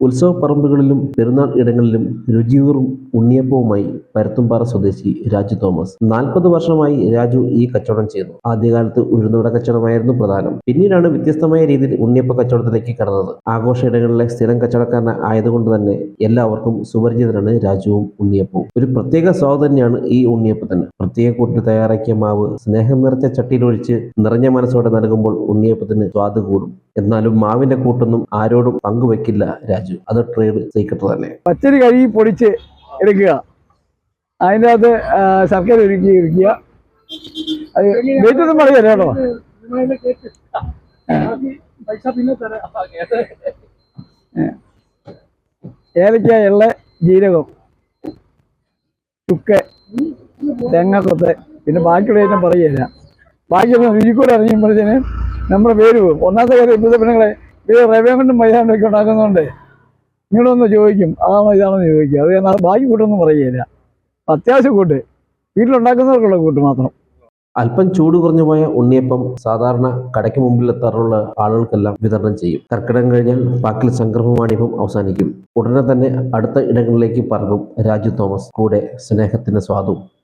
ഉത്സവ പറമ്പുകളിലും പെരുന്നാൾ ഇടങ്ങളിലും രുചിയൂറും ഉണ്ണിയപ്പവുമായി പരത്തുംപാറ സ്വദേശി രാജു തോമസ്. നാൽപ്പത് വർഷമായി രാജു ഈ കച്ചവടം ചെയ്യുന്നു. ആദ്യകാലത്ത് ഉഴുന്നുവട കച്ചവടമായിരുന്നു പ്രധാനം. പിന്നീടാണ് വ്യത്യസ്തമായ രീതിയിൽ ഉണ്ണിയപ്പ കച്ചവടത്തിലേക്ക് കടന്നത്. ആഘോഷ ഇടങ്ങളിലെ സ്ഥിരം കച്ചവടക്കാരൻ ആയതുകൊണ്ട് തന്നെ എല്ലാവർക്കും സുപരിചിതനാണ് രാജുവും ഉണ്ണിയപ്പവും. ഒരു പ്രത്യേക സ്വാദ് തന്നെയാണ് ഈ ഉണ്ണിയപ്പത്തിന്. പ്രത്യേക കൂട്ടിൽ തയ്യാറാക്കിയ മാവ് സ്നേഹം നിറച്ച ചട്ടിയിലൊഴിച്ച് നിറഞ്ഞ മനസ്സോടെ നൽകുമ്പോൾ ഉണ്ണിയപ്പത്തിന് സ്വാദ് കൂടും. എന്നാലും മാവിന്റെ കൂട്ടൊന്നും ആരോടും പങ്കുവെക്കില്ല രാജു. അത് ട്രേഡ് സീക്രട്ട് തന്നെ. പച്ചരി കഴുകി പൊടിച്ച് എടുക്കുക. അതിന്റെ അകത്ത് ശർക്കര ഒരുക്കി ഇരിക്കുക അത് വെയിറ്റ് ഒന്നും പറയല്ല ഏലക്ക എള്ള ജീരകം ചുക്ക് തേങ്ങാക്കൊത്ത് പിന്നെ ബാക്കിയുള്ള ഞാൻ പറയുകയില്ല. ബാക്കിയൊന്നും രുചിക്കൂടെ അറിയുമ്പോഴത്തേന് നമ്മുടെ പേര് പോകും. ഒന്നാമത്തെ കാര്യം ഇപ്പോഴത്തെ പെണ്ണുങ്ങളെ ഇത് റവ കൊണ്ടും മൈദാണ്ടൊക്കെ ഉണ്ടാക്കുന്നതുകൊണ്ട് നിങ്ങളൊന്ന് ചോദിക്കും അതാണോ ഇതാണോ എന്ന് ചോദിക്കും അത് എന്നാൽ ബാക്കി കൂട്ടൊന്നും പറയുകയില്ല അത്യാവശ്യം കൂട്ട്. വീട്ടിലുണ്ടാക്കുന്നവർക്കുള്ള കൂട്ട് മാത്രം. അല്പം ചൂട് കുറഞ്ഞു പോയ ഉണ്ണിയപ്പം സാധാരണ കടയ്ക്ക് മുമ്പിൽ എത്താറുള്ള ആളുകൾക്കെല്ലാം വിതരണം ചെയ്യും. കർക്കിടകം കഴിഞ്ഞാൽ പാക്കിൽ സംക്രമമാണിപ്പം അവസാനിക്കും. ഉടനെ തന്നെ അടുത്ത ഇടങ്ങളിലേക്ക് പറക്കും രാജു തോമസ്. കൂടെ സ്നേഹത്തിന്റെ സ്വാദും.